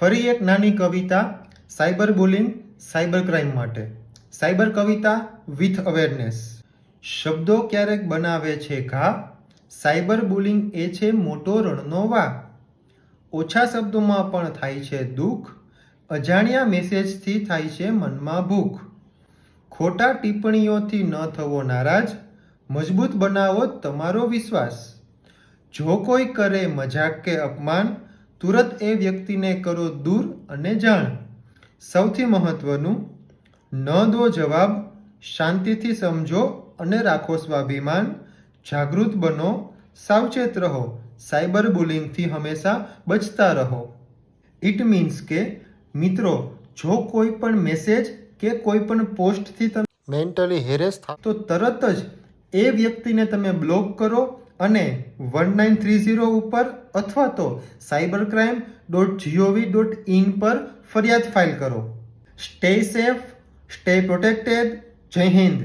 ફરી એક નાની કવિતા, સાયબર બુલિંગ, સાયબર ક્રાઇમ માટે. સાયબર કવિતા વિથ અવેરનેસ. શબ્દો ક્યારેક બનાવે છે ઘા, સાયબર બુલિંગ એ છે મોટો રણનો વા ઓછા શબ્દોમાં પણ થાય છે દુઃખ, અજાણ્યા મેસેજથી થાય છે મનમાં ભૂખ. ખોટા ટિપ્પણીઓથી ન થવો નારાજ, મજબૂત બનાવો તમારો વિશ્વાસ. જો કોઈ કરે મજાક કે અપમાન તુરત એ વ્યક્તિને કરો દૂર અને જાણ. સૌથી મહત્વનું ન દો જવાબ શાંતિથી સમજો અને રાખો સ્વાભિમાન. જાગૃત બનો સાવચેત રહો સાયબર બુલિંગથી હંમેશા બચતા રહો. ઇટ મીન્સ કે મિત્રો જો કોઈ પણ મેસેજ કે કોઈ પણ પોસ્ટથી તમે મેન્ટલી હેરેસ થાવ તો તરત જ એ વ્યક્તિને તમે બ્લોક કરો અને વન નાઇન થ્રી ઝીરો ઉપર અથવા તો cyber crime dot G O V dot in પર ફરિયાદ ફાઇલ કરો. સ્ટે સેફ સ્ટે પ્રોટેક્ટેડ જય હિન્દ.